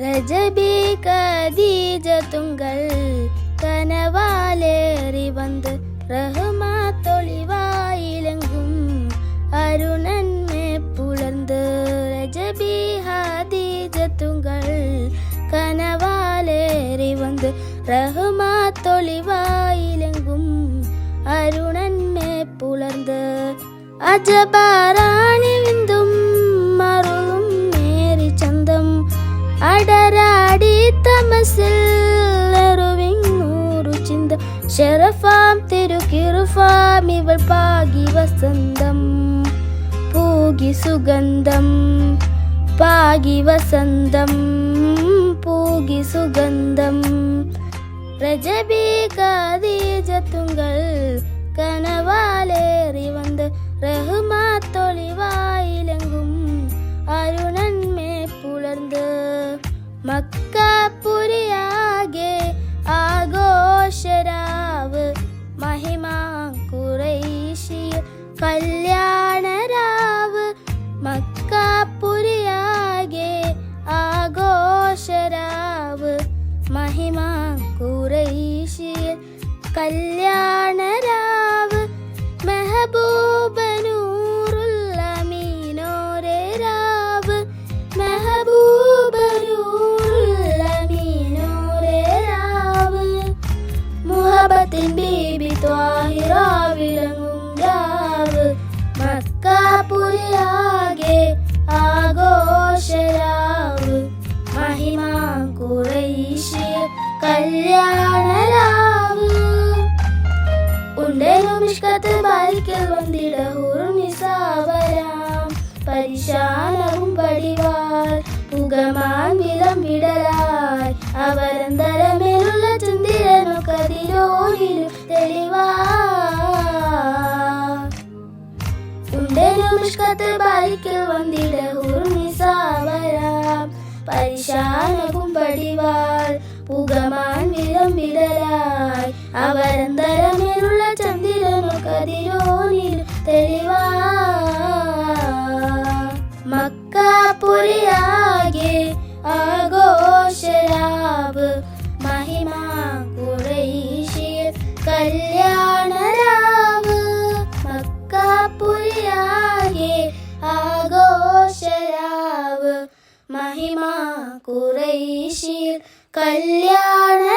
രജബി കദീജ തുങ്കൾ കനവാലേറി വന്ന് റഹ്മാത്തൊളിവായിലെങ്കും അരുണന്മേ പുലർന്ന് രജബി ഹദീജ തുങ്കൾ കനവാലേറി വന്ന് റഹ്മാത്തൊളിവായിലെങ്കും അരുണന്മേ പുലർന്ന് അജബാറാണി വിന്ദു മനസ്സിലറിവിങ്ങൂറു ചിന്ത. ശരഫാം തിരുകിറുഫാം ഇവൾ പാകി വസന്തം. പൂകി സുഗന്ധം പാകി വസന്തം പൂകി സുഗന്ധം. രജബി കാതീജത്തുങ്കൾ കനവാല കല്യാണരാവ് മെഹബൂബനൂറുള്ള മീനോരെ രാവ് മെഹബൂബനൂറുള്ള മീനോരെ രാവ് മുഹബത്തിൻ ബീബി ത്വാഹിറ വിളങ്ങും രാവ് മക്കാപുരിയാകെ ആഘോഷരാവ് മഹിമ കുറേശ്യ കല്യാണരാവ് ഉണ്ടേലും ഇഷ്കത്ത് ബാലിക്കൽ വന്നിട ഹൂർണിസാവരാം പരിശാനവും പടിവാൾ പുകമാൻ വിലം വിടലായി. അവരന്തരമേലുള്ള ചന്ദ്രനു കതിരോനിലും തെളിവാ ഉണ്ടേലും ഇഷ്കത്ത് ബാലിക്കൽ വന്നിട ഹൂർണിസാവരാം പരിശാനവും പടിവാൾ പുകമാൻ വിലം വിടലായി. അവരന്തരമേലുള്ള കതിരോനിൽ തെളിവാ മക്കാപുരിയാകെ ആഘോഷരാവ് മഹിമ കുറേശ്യർ കല്യാണരാവ് മക്കാപുരിയാകെ ആഘോഷരാവ് മഹിമ കുറേശ്യർ കല്യാണരാവ്